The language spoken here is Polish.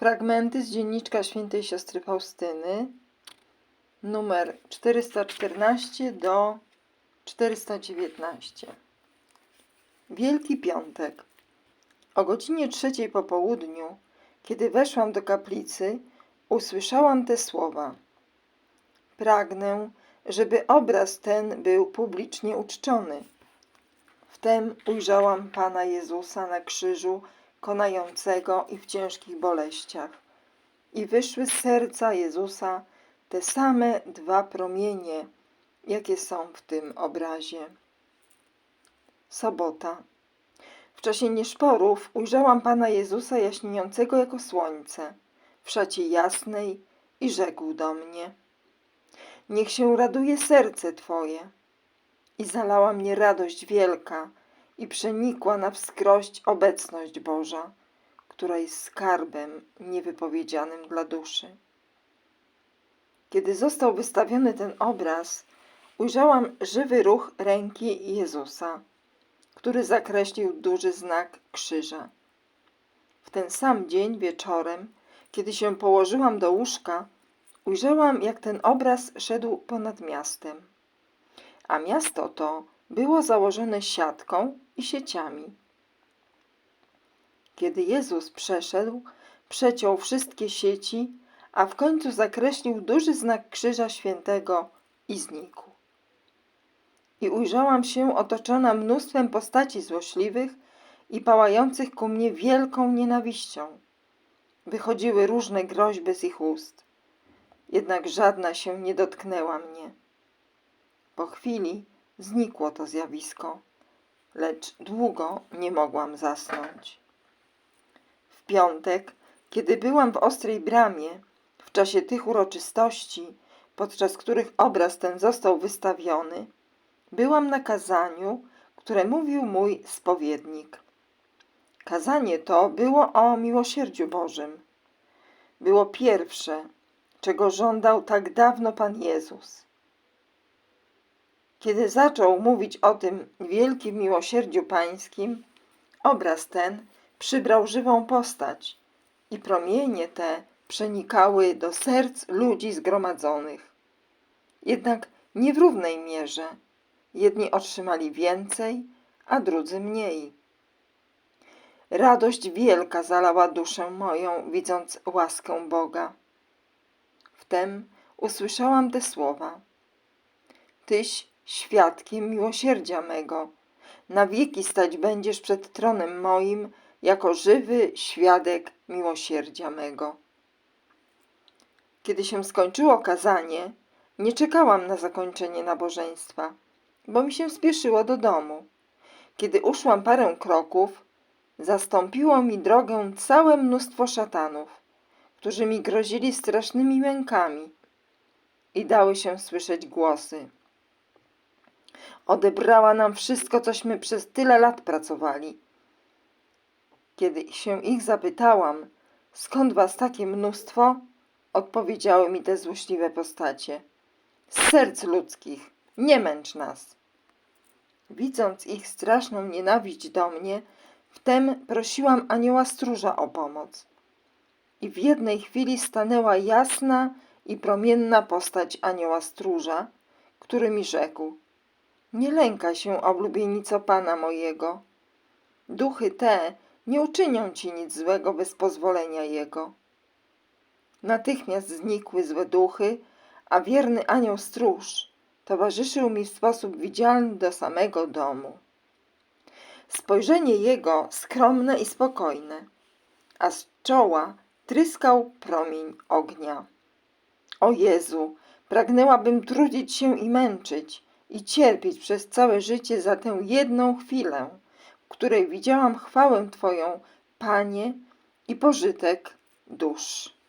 Fragmenty z dzienniczka świętej siostry Faustyny, numer 414 do 419. Wielki Piątek. O godzinie trzeciej po południu, kiedy weszłam do kaplicy, usłyszałam te słowa. Pragnę, żeby obraz ten był publicznie uczczony. Wtem ujrzałam Pana Jezusa na krzyżu, konającego i w ciężkich boleściach. I wyszły z serca Jezusa te same dwa promienie, jakie są w tym obrazie. Sobota. W czasie nieszporów ujrzałam Pana Jezusa jaśniejącego jako słońce, w szacie jasnej i rzekł do mnie: Niech się raduje serce Twoje. I zalała mnie radość wielka, i przenikła na wskrość obecność Boża, która jest skarbem niewypowiedzianym dla duszy. Kiedy został wystawiony ten obraz, ujrzałam żywy ruch ręki Jezusa, który zakreślił duży znak krzyża. W ten sam dzień wieczorem, kiedy się położyłam do łóżka, ujrzałam, jak ten obraz szedł ponad miastem. A miasto to było założone siatką i sieciami. Kiedy Jezus przeszedł, przeciął wszystkie sieci, a w końcu zakreślił duży znak Krzyża Świętego i znikł. I ujrzałam się otoczona mnóstwem postaci złośliwych i pałających ku mnie wielką nienawiścią. Wychodziły różne groźby z ich ust, jednak żadna się nie dotknęła mnie. Po chwili znikło to zjawisko, lecz długo nie mogłam zasnąć. W piątek, kiedy byłam w Ostrej Bramie, w czasie tych uroczystości, podczas których obraz ten został wystawiony, byłam na kazaniu, które mówił mój spowiednik. Kazanie to było o miłosierdziu Bożym. Było pierwsze, czego żądał tak dawno Pan Jezus. Kiedy zaczął mówić o tym wielkim miłosierdziu pańskim, obraz ten przybrał żywą postać i promienie te przenikały do serc ludzi zgromadzonych. Jednak nie w równej mierze. Jedni otrzymali więcej, a drudzy mniej. Radość wielka zalała duszę moją, widząc łaskę Boga. Wtem usłyszałam te słowa. Tyś świadkiem miłosierdzia mego. Na wieki stać będziesz przed tronem moim, jako żywy świadek miłosierdzia mego. Kiedy się skończyło kazanie, nie czekałam na zakończenie nabożeństwa, bo mi się spieszyło do domu. Kiedy uszłam parę kroków, zastąpiło mi drogę całe mnóstwo szatanów, którzy mi grozili strasznymi mękami i dały się słyszeć głosy. Odebrała nam wszystko, cośmy przez tyle lat pracowali. Kiedy się ich zapytałam, skąd was takie mnóstwo, odpowiedziały mi te złośliwe postacie. Z serc ludzkich, nie męcz nas. Widząc ich straszną nienawiść do mnie, wtem prosiłam anioła stróża o pomoc. I w jednej chwili stanęła jasna i promienna postać anioła stróża, który mi rzekł: Nie lękaj się, oblubienico pana mojego. Duchy te nie uczynią ci nic złego bez pozwolenia jego. Natychmiast znikły złe duchy, a wierny anioł stróż towarzyszył mi w sposób widzialny do samego domu. Spojrzenie jego skromne i spokojne, a z czoła tryskał promień ognia. O Jezu, pragnęłabym trudzić się i męczyć i cierpieć przez całe życie za tę jedną chwilę, w której widziałam chwałę Twoją, Panie, i pożytek dusz.